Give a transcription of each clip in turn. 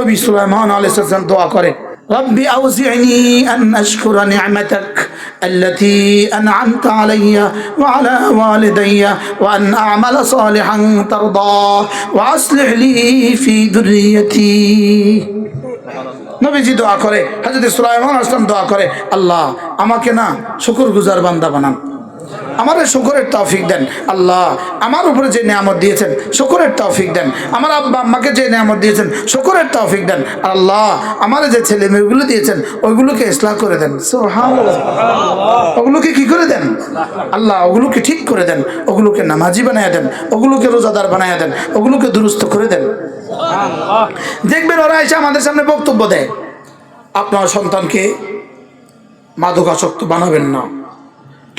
নবী সুলাইমান আলাইহিস সালাম দোয়া করে رب أوزعني أن أشكر نعمتك التي أنعمت علي وعلى والدي وأن أعمل صالحا ترضاه وأصلح لي في ذريتي নবীজি দোয়া করে হাজরত সুলাইমান আসলাম দোয়া করে আল্লাহ আমাকে না শুকুর গুজার বান্দা বানান আমার শুকরের তৌফিক দেন। আল্লাহ আমার উপরে যে নিয়ামত দিয়েছেন, শুকরের তৌফিক দেন। আমার আব্বা আম্মাকে যে নিয়ামত দিয়েছেন, শুকরের তৌফিক দেন। আল্লাহ আমার যে ছেলে মেয়েগুলো দিয়েছেন, ওইগুলোকে ইসলাম করে দেন। ওগুলোকে কি করে দেন? আল্লাহ ওগুলোকে ঠিক করে দেন। ওগুলোকে নামাজি বানায় দেন। ওগুলোকে রোজাদার বানায় দেন। ওগুলোকে দুরুস্ত করে দেন। দেখবেন ওরা এসে আমাদের সামনে বক্তব্য দেয়। আপনার সন্তানকে মাদকাসক্ত বানাবেন না।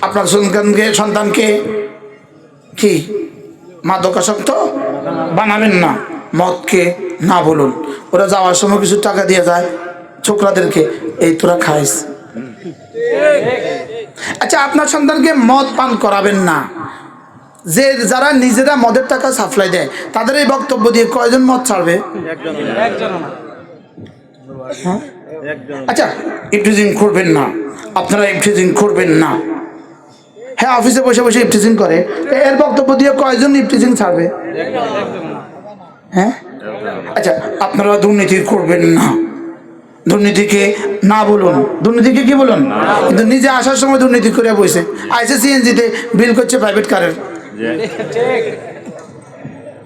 আপনার সন্তানকে সন্তানকে কি? মাদকাসক্ত? বানাবেন না। মদকে না বলুন। ওরা যাওয়ার সময় কিছু টাকা দিয়ে যায়। ছোকরাদেরকে, এই তোরা খাইস। আচ্ছা আপনার সন্তানকে মদ পান করাবেন না। যে, যারা নিজেরা মদের টাকা সাপ্লাই দেয়, তাদের এই বক্তব্য দিয়ে কয়জন মদ ছাড়বে? হ্যাঁ? আচ্ছা ইফটিজিং করবেন না। আপনারা ইফটিজিং করবেন না। হ্যাঁ অফিসে বসে বসে ইফটিজিং করে। এর বক্তব্য দিয়ে কয়জন ইফটিজিং ছাড়বে? হ্যাঁ? আচ্ছা আপনারা দুর্নীতি করবেন না। দুর্নীতিকে না বলুন। দুর্নীতিকে কি বলুন? কিন্তু নিজে আসার সময় দুর্নীতি করে বসে। আইসে বিল করছে প্রাইভেট কারের।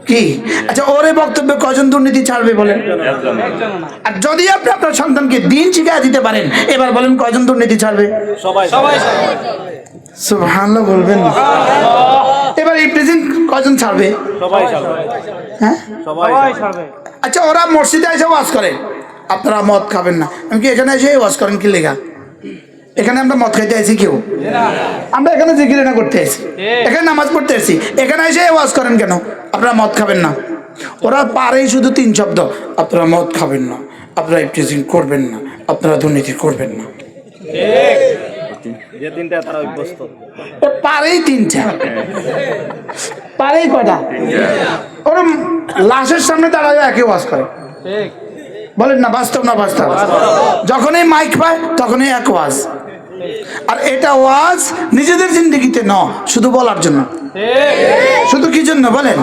কি? আচ্ছা ওর এই বক্তব্যে কজন দুর্নীতি ছাড়বে বলেন? আর যদি আপনি আপনার সন্তানকে দিন শিখাই দিতে পারেন এবার বলেন কজন দুর্নীতি ছাড়বে? সুবহানাল্লাহ বলবেন। এবার এই প্রেজেন্ট কয়জন ছাড়বে? হ্যাঁ? আচ্ছা ওরা মসজিদে এসে ওয়াজ করে। আপনারা মদ খাবেন না। আমি কি এখানে এসে ওয়াজ করেন কি লেখা এখানে আমরা মদ খাইতে আছি কেউ? আমরা এখানে জিকির না করতে আছি এখানে নামাজ পড়তে আছি এখানে এসে ওয়াজ করেন কেন? আপনারা মদ খাবেন না। ওরা পারেই শুধু তিন শব্দ আপনারা মদ খাবেন না। আপনারা ইফটিজিং করবেন না। আপনারা দুর্নীতি করবেন না। যে তিনটা তারা অভ্যস্ত। ও পারেই তিনটা। পারেই কয়টা? ওরা লাশের সামনে দাঁড়ায় একে ওয়াজ করে। বলেন না বাস্তব না বাস্তব? যখনই মাইক পায় তখনই এক ওয়াজ আর এটা ওয়াজ নিজেদের জিন্দগিতে ন, শুধু বলার জন্য। শুধু কি জন্য বলেন?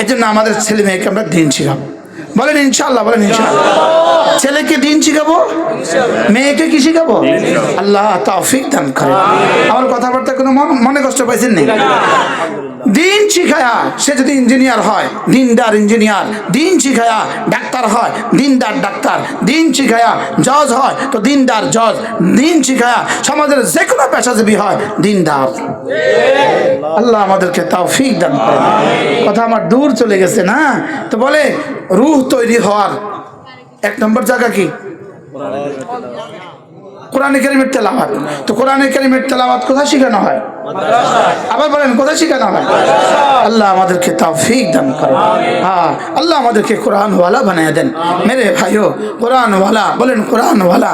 এই জন্য আমাদের ছেলে মেয়েকে আমরা দিন শিখাবো। বলেন ইনশাল্লাহ বলেন ইনশাল্লাহ ছেলেকে দিন শিখাবো? মেয়েকে কি শিখাবো? আল্লাহ তাফিক দান করে। আমার কথাবার্তা কোনো মন- কষ্ট পাইছেন নেই দিন শিখায়া সে যদি ইঞ্জিনিয়ার হয়, দিনদার ইঞ্জিনিয়ার দিন শিখায়া ডাক্তার হয়, দিনদার ডাক্তার, দিন শিখায়া জজ হয়, তো দিনদার জজ, দিন শিখায়া সমাজের যে কোনো পেশাজীবী হয়, দিনদার। আল্লাহ আমাদেরকে তাওফিক দান করে কথা আমার দূর চলে গেছে না? তো বলে, রুহ তৈরি হওয়ার এক নম্বর জায়গা কি? কোরআনে কারিমের তেলাওয়াত। তো কোরআনে কারিমের তেলাওয়াত কোথায় শেখানো হয়? আবার বলেন কোথায় শেখানো হয় আল্লাহ আমাদেরকে তাওফিক দান করে। হ্যাঁ আল্লাহ আমাদেরকে কোরআনওয়ালা বানিয়ে দেন। মেরে ভাইও কোরআন ওয়ালা বলেন কোরআন ওয়ালা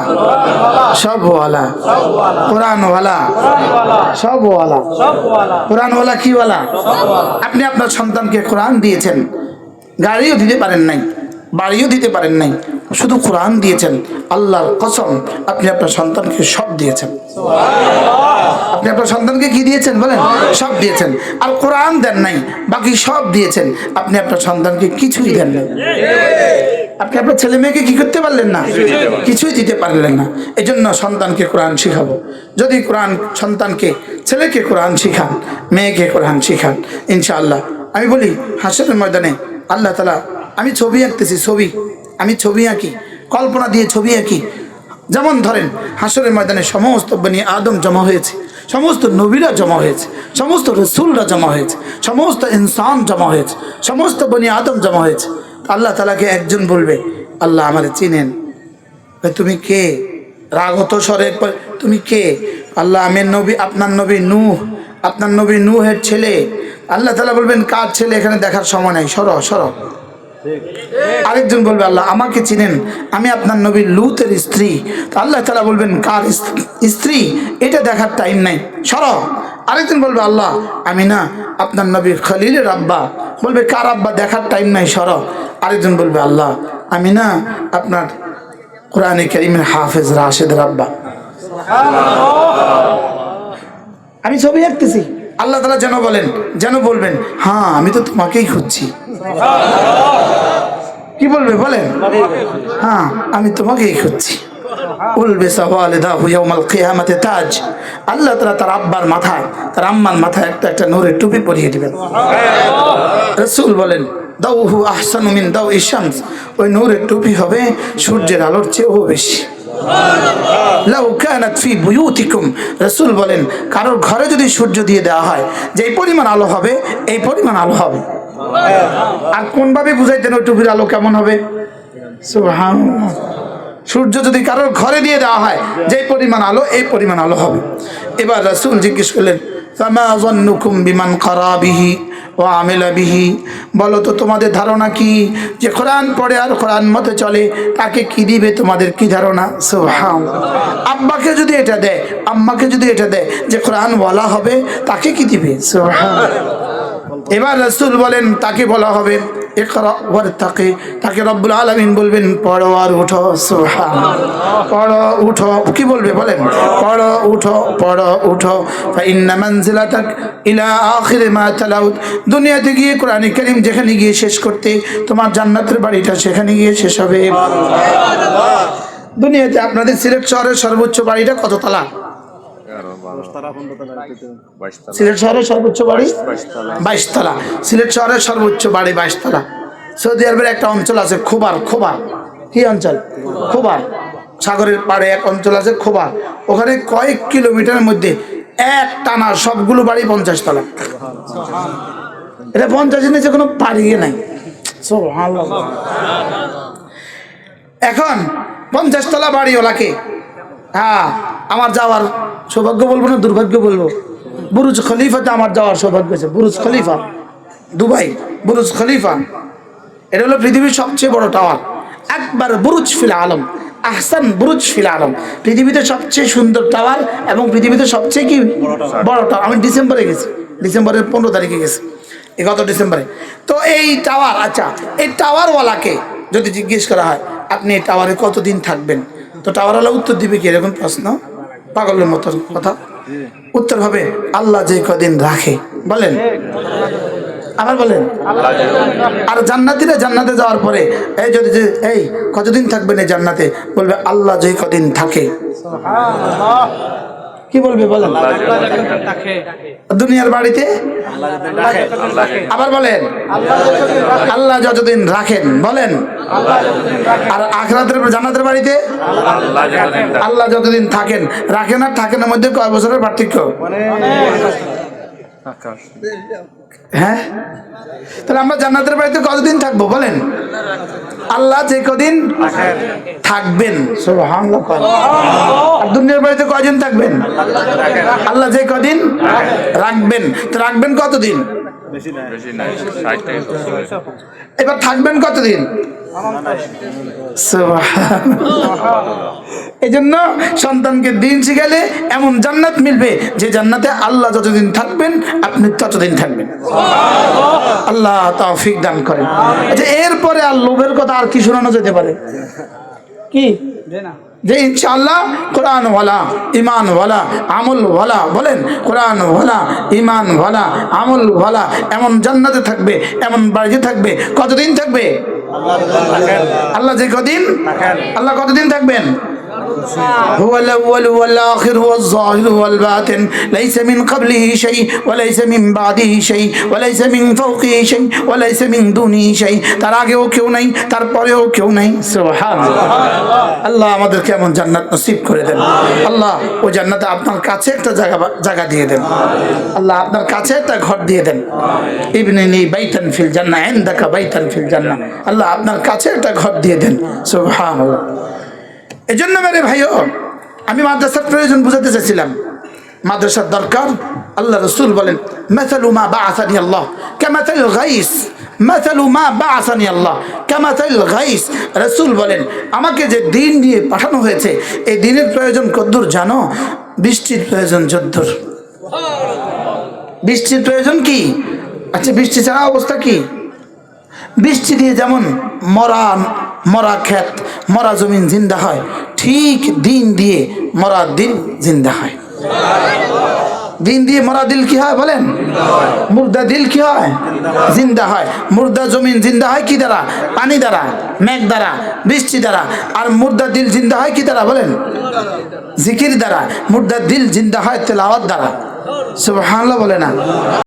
সব ওয়ালা কোরআন ওয়ালা সব ওয়ালা কোরআন ওয়ালা কি ওয়ালা? আপনি আপনার সন্তানকে কোরআন দিয়েছেন। গাড়িও দিতে পারেন নাই বাড়িও দিতে পারেন নাই শুধু কোরআন দিয়েছেন। আল্লাহর কসম আপনি আপনার সন্তানকে সব দিয়েছেন। আপনি আপনার সন্তানকে কি দিয়েছেন বলেন? সব দিয়েছেন। আর কোরআন দেন নাই বাকি সব দিয়েছেন। আপনি আপনার সন্তানকে কিছুই দেন নাই। আপনি আপনার ছেলে মেয়েকে কি করতে পারলেন না? কিছুই দিতে পারলেন না। এই জন্য সন্তানকে কোরআন শিখাবো। যদি কোরআন সন্তানকে ছেলেকে কোরআন শিখান মেয়েকে কোরআন শিখান ইনশাআল্লাহ। আমি বলি হাসরের ময়দানে আল্লাহ তালা আমি ছবি আঁকতেছি ছবি। আমি ছবি আঁকি কল্পনা দিয়ে ছবি আঁকি। যেমন ধরেন হাসরের ময়দানে সমস্ত বনি আদম জমা হয়েছে। সমস্ত নবীরা জমা হয়েছে, সমস্ত রসুলরা জমা হয়েছে, সমস্ত ইনসান জমা হয়েছে, সমস্ত বনি আদম জমা হয়েছে। আল্লাহ তালাকে একজন বলবে, আল্লাহ আমারে চিনেন। তুমি কে? রাগত স্বরে তুমি কে? আল্লাহ আমের নবী, আপনার নবী নূহ, আপনার নবী নূহের ছেলে। আল্লাহ তালা বলবেন, কার ছেলে? এখানে দেখার সময় নাই। সর সর। আরেকজন বলবে আল্লাহ আমাকে চিনেন। আমি আপনার নবীর লুতের স্ত্রী। আল্লাহ তালা বলবেন কার স্ত- স্ত্রী? এটা দেখার টাইম নাই। সর। আরেকজন বলবে আল্লাহ আমি না আপনার নবীর খলিলের আব্বা। বলবে কার আব্বা? দেখার টাইম নাই সর। আরেকজন বলবে আল্লাহ আমি না আপনার কোরআনে করিমের হাফেজ রাশেদ রাব্বা আমি ছবি আঁকতেছি। আল্লাহ তালা যেন বলেন যেন বলবেন হ্যাঁ আমি তো তোমাকেই খুঁজছি। কি বলবে বলেন হ্যাঁ আমি তোমাকেই খুঁজছি। উলবে সাওয়ালিদা হুয়াউমাল কিয়ামাতে তাজ। আল্লাহ তাআলা তার আব্বার মাথায় তার আম্মার মাথায় একটা একটা নূরের টুপি পরিয়ে দিবেন। রসুল বলেন দাউহু আহসানু মিন দাউ ইশামস ওই নূরের টুপি হবে সূর্যের আলোর চেয়েও বেশি। লাউ কানাত ফি বুয়ুতিকুম। রাসূল বলেন কারোর ঘরে যদি সূর্য দিয়ে দেওয়া হয় যে এই পরিমাণ আলো হবে এই পরিমাণ আলো হবে। আর কোনভাবে বুঝাইতেন ওই টুপির আলো কেমন হবে? সূর্য যদি কারোর ঘরে দিয়ে দেওয়া হয়, যে পরিমাণ আলো, এই পরিমাণ আলো হবে। এবার রাসূল জিজ্ঞেস করলেন, ফামা বিমান কারা বিহি ও আমেলা বিহি? বলো তো, তোমাদের ধারণা কি? যে কোরআন পড়ে আর কোরআন মতে চলে, তাকে কি দিবে তোমাদের কি ধারণা? সুবহান আব্বাকে যদি এটা দেয়, আম্মাকে যদি এটা দেয়, যে কোরআন বলা হবে, তাকে কি দিবে? সুবহান এবার রসুল বলেন তাকে বলা হবে ওয়ারতাকি। তাকে রব্বুল আলামিন বলবেন পড়ো আর উঠো। সুবহান পড়ো উঠো। কি বলবে বলেন? পড়ো উঠো পড়ো উঠো। ফাইন্না মানজিলাতাক ইলা আখির মা তালাউত। দুনিয়াতে গিয়ে কোরআন কারীম যেখানে গিয়ে শেষ করতে তোমার জান্নাতের বাড়িটা সেখানে গিয়ে শেষ হবে। দুনিয়াতে আপনাদের সিলেট শহরের সর্বোচ্চ বাড়িটা কত তলা? সিলেট শহরের সর্বোচ্চ বাড়ি? বাইশ তলা সিলেট শহরের সর্বোচ্চ বাড়ি বাইশ তলা সৌদি আরবের একটা অঞ্চল আছে খোবার খোবার। কি অঞ্চল? খোবার। সাগরের পাড়ে এক অঞ্চল আছে খোবার। ওখানে কয়েক কিলোমিটারের মধ্যে এক টানা সবগুলো বাড়ি পঞ্চাশ তলা এটা পঞ্চাশের নিচে কোনো বাড়ি নাই। এখন পঞ্চাশ তলা বাড়িওয়ালাকে হ্যাঁ আমার যাওয়ার সৌভাগ্য বলব না, দুর্ভাগ্য বলব? বুরুজ খলিফাতে আমার যাওয়ার সৌভাগ্য আছে। Burj Khalifa. Dubai, Burj Khalifa. এটা হলো পৃথিবীর সবচেয়ে বড় টাওয়ার একবার বুরুজ ফিল আলম, আহসান বুরুজ ফিল আলম। পৃথিবীতে সবচেয়ে সুন্দর টাওয়ার এবং পৃথিবীতে সবচেয়ে কি? বড় টাওয়ার আমি ডিসেম্বরে গেছি। ডিসেম্বরের পনেরো তারিখে গেছি। গত ডিসেম্বরে। তো এই টাওয়ার আচ্ছা এই টাওয়ারওয়ালাকে যদি জিজ্ঞেস করা হয়, আপনি এই টাওয়ারে কতদিন থাকবেন? তো টাওয়ারওয়ালা উত্তর দিবে কি এরকম প্রশ্ন? পাগলের মতো কথা। উত্তর হবে, আল্লাহ যে কদিন রাখে। বলেন। আবার বলেন। আর জান্নাতিরা জান্নাতে যাওয়ার পরে, এই যদি এই, কতদিন থাকবেন এই জান্নাতে? বলবে, আল্লাহ যে কদিন থাকে। কি বলবে বলেন? দুনিয়ার বাড়িতে? আবার বলেন। আল্লাহ যতদিন রাখেন বলেন। আর আখরাতের জান্নাতের বাড়িতে? আল্লাহ যতদিন থাকেন রাখেন আর থাকেনের মধ্যে কয় বছরের পার্থক্য? হ্যাঁ? তাহলে আমরা জান্নাতের বাড়িতে কতদিন থাকব বলেন? আল্লাহ যে কদিন থাকবেন। আর দুনিয়ার বাড়িতে কদিন থাকবেন? আল্লাহ যে কদিন রাখবেন। তো রাখবেন কতদিন? এবার থাকবেন কতদিন? এই জন্য সন্তানকে দিন শিখালে এমন জান্নাত মিলবে যে জান্নাতে আল্লাহ যতদিন থাকবেন আপনি ততদিন থাকবেন। আল্লাহ তৌফিক দান করেন। আচ্ছা এরপরে আর লোভের কথা আর কি শোনানো যেতে পারে? কি? যে ইনশাল্লাহ কোরআন ওয়ালা ইমান ওয়ালা আমুল ওয়ালা বলেন কোরআন ওয়ালা ইমান ওয়ালা আমল ওয়ালা এমন জান্নাতে থাকবে এমন বাড়িতে থাকবে কতদিন থাকবে? আল্লাহ যে কদিন? আল্লাহ কতদিন থাকবেন? هو الأول والآخر والظاهر والباطن ليس من قبله شيء وليس من بعده شيء وليس من فوقه شيء وليس من دونه شيء তার আগেও কেউ নাই তারপরেও কেউ নাই সুবহানাল্লাহ আল্লাহ আমাদের কেমন জান্নাত নসিব করে দেন আল্লাহ ওই জান্নাতে আপনার কাছে একটা জায়গা জায়গা দিয়ে দেন আল্লাহ আপনার কাছে একটা ঘর দিয়ে দেন ইবনিনি বাইতান ফিল জান্নাহ ইনদাকা বাইতান ফিল জান্নাহ আল্লাহ আপনার কাছে একটা ঘর দিয়ে দেন সুবহানাল্লাহ এই জন্য মেরে ভাইও, আমি মাদ্রাসার প্রয়োজন বুঝাতে চাইছিলাম মাদ্রাসার দরকার? আল্লাহ রসুল বলেন মেথালু মা বা আসানি আল্লাহ কেমাতাল গাইস মেথালু মা বা আসানি আল্লাহ কেমাতাল গাইস। রসুল বলেন, আমাকে যে দিন নিয়ে পাঠানো হয়েছে, এই দিনের প্রয়োজন কদ্দূর জানো? বৃষ্টির প্রয়োজন যদ্দূর। বৃষ্টির প্রয়োজন কি? আচ্ছা বৃষ্টি ছাড়া অবস্থা কি? বৃষ্টি দিয়ে যেমন মরা মরা ক্ষেত, মরা জমিন জিন্দা হয়। ঠিক দিন দিয়ে মরা দিল জিন্দা হয়। দিন দিয়ে মরা দিল কি হয় বলেন? মুর্দা দিল কি হয়? জিন্দা হয়। মুর্দা জমিন জিন্দা হয় কি দ্বারা? পানি দ্বারা, মেঘ দ্বারা, বৃষ্টি দ্বারা। আর মুর্দা দিল জিন্দা হয় কি দ্বারা বলেন? জিকির দ্বারা। মুর্দা দিল জিন্দা হয় তেলাওয়াত দ্বারা। সুবহানাল্লাহ বলে না।